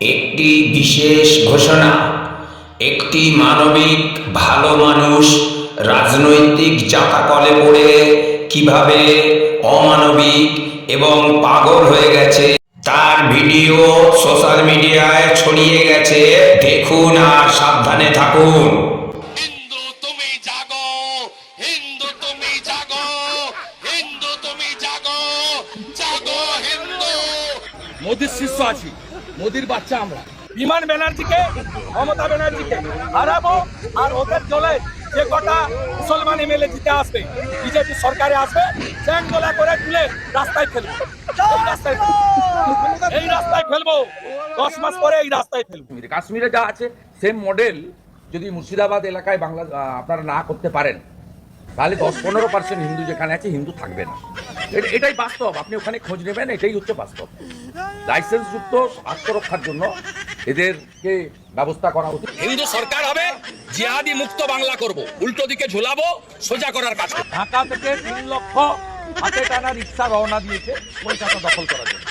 একটি বিশেষ ঘোষণা একটি মানবিক ভালো মানুষ রাজনৈতিক জাতাকলে পড়ে কীভাবে অমানবিক এবং পাগল হয়ে গেছে তার ভিডিও সোশ্যাল মিডিয়ায় ছড়িয়ে গেছে। দেখুন আর সাবধানে থাকুন। হিন্দু তুমি জাগো হিন্দু তুমি জাগো হিন্দু তুমি জাগো জাগো হিন্দু। মোদির শিষ্য আছি। মোদির বাচ্চা আমরা। বিমান ব্যানার্জিকে, মমতা ব্যানার্জিকে হারাবো আর ওদের দলে যে কটা মুসলমান এমএলএ জিতে আসবে, বিজেপি সরকারে আসবে, চ্যাং দোলা করে তুলে রাস্তায় ফেলব। এই রাস্তায় ফেলব। এই রাস্তায় ফেলব। দশ মাস পরে এই রাস্তায় ফেলব। কাশ্মীরে যা আছে সেম মডেল যদি মুর্শিদাবাদ এলাকায় বাংলা আপনারা না করতে পারেন তাহলে দশ পনেরো পার্সেন্ট হিন্দু যেখানে আছে হিন্দু থাকবে না। এটাই বাস্তব। আপনি ওখানে খোঁজ নেবেন এটাই হচ্ছে বাস্তব। লাইসেন্স যুক্ত আত্মরক্ষার জন্য এদেরকে ব্যবস্থা করা উচিত। হিন্দু সরকার হবে জিহাদি মুক্ত বাংলা করব। উল্টো দিকে ঝুলাবো সোজা করার কাজ ঢাকা থেকে তিন লক্ষ হাতে টানা রিক্সা রওনা দিয়েছে কলকাতা দখল করার জন্য।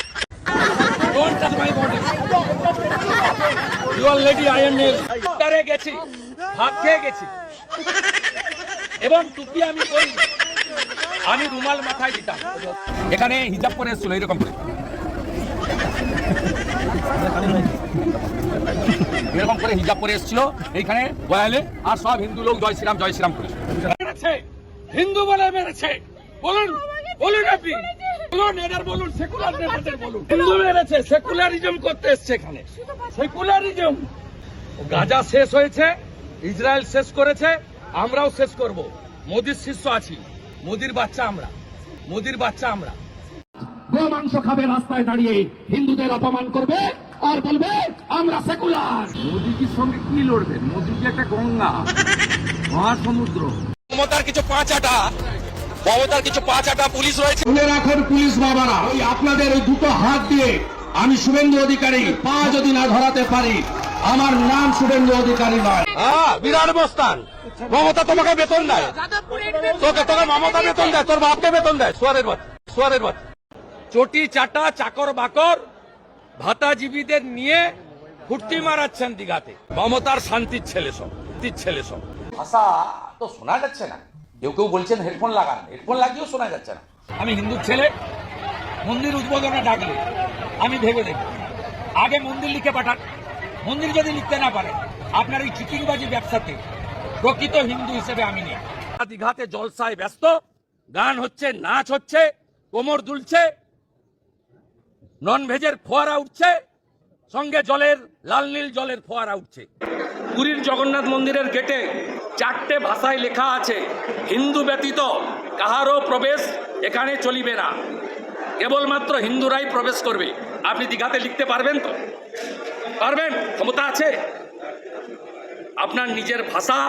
গেছি ভাত খেয়ে গেছি। এবং টুপি আমি করি আমি রুমাল মাথায় দিতাম। এখানে হিজাব করে এসেছিল এরকম করে। এরকম করে হিজাব করে এসেছিল, এইখানে গয়ালে, আর সব হিন্দু লোক জয় শ্রীরাম জয় শ্রীরাম করে। হিন্দু বলে মেরেছে। বলুন বলুন আপনি। বলুন, এদের বলুন সেকুলার নেতাদের বলুন। হিন্দু মেরেছে সেকুলারিজম করতে এসছে এখানে। সেকুলারিজম গাজা শেষ হয়েছে, ইসরায়েল শেষ করেছে আমরাও শেষ করব। মোদির শিষ্য আছি। মোদির বাচ্চা আমরা। মোদির বাচ্চা আমরা। গোমাংস খাবে রাস্তায় দাঁড়িয়ে হিন্দুদের অপমান করবে আর বলবে আমরা সেকুলার। মোদিজির সঙ্গে কি লড়বেন মোদিজি একটা গঙ্গা মহাসমুদ্র। মমতার কিছু পাঁচ আটা মমতার কিছু পাঁচ আটা পুলিশ রয়েছে। শুনে রাখুন পুলিশ বাবারা ওই আপনাদের ওই দুটো হাত দিয়ে আমি শুভেন্দু অধিকারী পা যদি না ধরাতে পারি আমার নাম শুভেন্দু অধিকারী নয়। বিরাট বস্তান। মমতা তোমাকে বেতন দেয়। তোকে তোকে মমতা বেতন দেয় তোর বাপকে বেতন দেয়। সোয়ারের বাচ্চা সোয়ারের বাচ্চা। চটি চাটা চাকর বাকর ভাতাজীবীদের নিয়ে ফুর্তি মারাচ্ছেন দিঘাতে। মমতার শান্তির ছেলে সব শান্তির ছেলে সব। ভাষা তো শোনা যাচ্ছে না। কেউ কেউ বলছেন হেডফোন লাগান হেডফোন লাগিয়েও শোনা যাচ্ছে না। আমি হিন্দুর ছেলে মন্দির উদ্বোধনে ডাকলে আমি ভেবে দেখব আগে মন্দির লিখে পাঠান। মন্দির যদি লিখতে না পারে, আপনার এই চিটিংবাজি ব্যবসাতে প্রকৃত হিন্দু হিসেবে আমি নেই। দীঘাতে জলসায় ব্যস্ত, গান হচ্ছে, নাচ হচ্ছে, কোমর দুলছে নন ভেজের ফোয়ারা উঠছে, সঙ্গে জলের, লাল নীল জলের ফোয়ারা উঠছে। পুরীর জগন্নাথ মন্দিরের গেটে চারটে ভাষায় লেখা আছে, হিন্দু ব্যতীত কাহারও প্রবেশ এখানে চলিবে না। কেবলমাত্র হিন্দুরাই প্রবেশ করবে। আপনি দীঘাতে লিখতে পারবেন তো? পারবেন? ক্ষমতা আছে? আপনার নিজের ভাষা,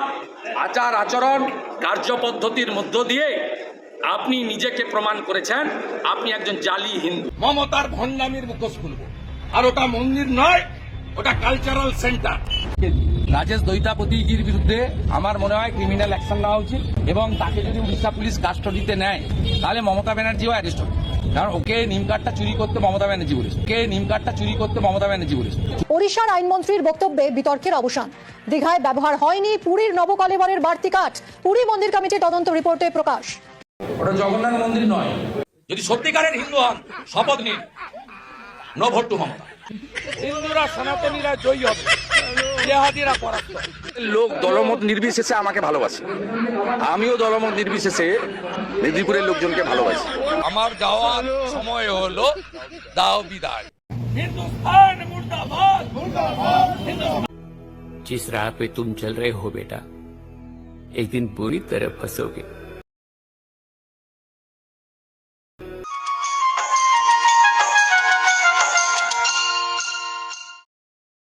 আচার, আচরণ কার্যপদ্ধতির মধ্য দিয়ে আপনি নিজেকে প্রমাণ করেছেন, আপনি একজন জালি হিন্দু। মমতার ভণ্ডামির মুখোশ খুলব। আর ওটা মন্দির নয়, ওটা কালচারাল সেন্টার রাজেশ দৈতাপতিজির বিরুদ্ধে আমার মনে হয় ক্রিমিনাল অ্যাকশন নেওয়া উচিত এবং তাকে যদি উড়িষ্যা পুলিশ কাস্টডিতে নেয়, তাহলে মমতা ব্যানার্জিও অ্যারেস্ট হবে। কারণ ওকে নিম কার্ডটা চুরি করতে মমতা ব্যানার্জি বলেছে। ওকে নিম কার্ডটা চুরি করতে মমতা ব্যানার্জি বলেছে। ওড়িশার আইনমন্ত্রীর বক্তব্যে বিতর্কের অবসান। দীঘায় ব্যবহার হয়নি পুরীর নবকলেবরের বাড়তি কাঠ। পুরী মন্দির কমিটির তদন্ত রিপোর্টে প্রকাশ। ওটা জগন্নাথ মন্দির নয়। যদি সত্যিকারের হিন্দু হন শপথ নিন। No vote to Mamata. হিন্দুরা সনাতনীরা জয়ী হবে। জেহাদিরা পরাস্ত। লোক দলমত নির্বিশেষে আমাকে ভালোবাসে আমিও দলমত নির্বিশেষে মেদিনীপুরের লোকজনকে ভালোবাসি আমার যাওয়ার সময় হলো দাও বিদায় হিন্দুস্তান মুর্দাবাদ जिस राह पे तुम चल रहे हो बेटा एक दिन बुरी तरह फंसोगे